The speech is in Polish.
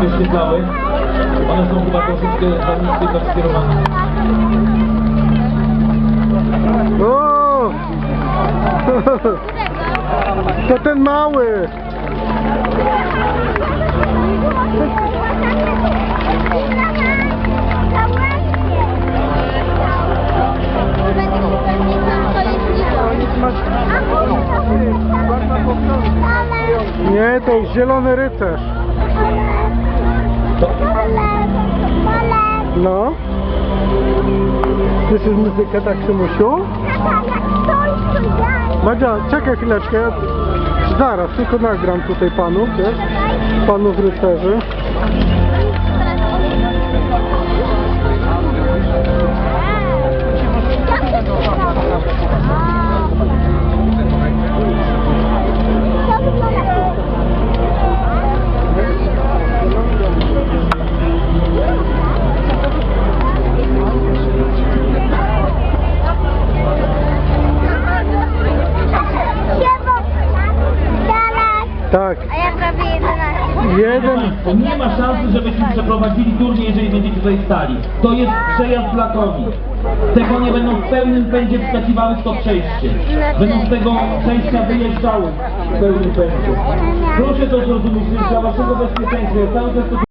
wyświetlały. One są chyba troszeczkę dla nich jednak skierowane. O! To ten mały! Nie, to jest zielony rycerz. No. Słyszysz muzykę tak, Szymusiu? Madzia, czekaj chwileczkę. Zaraz, tylko nagram tutaj panów, wiesz? Panów rycerzy. Tak. A ja prawie 11. Jeden. Państwo, nie ma szansy, żebyśmy przeprowadzili turniej, jeżeli będziecie tutaj stali. To jest przejazd dla koni. Te konie będą w pełnym pędzie wskakiwały w to przejście. Będą z tego przejścia wyjeżdżały w pełnym pędzie. Proszę to zrozumieć, że dla waszego bezpieczeństwa. Ja cały czas to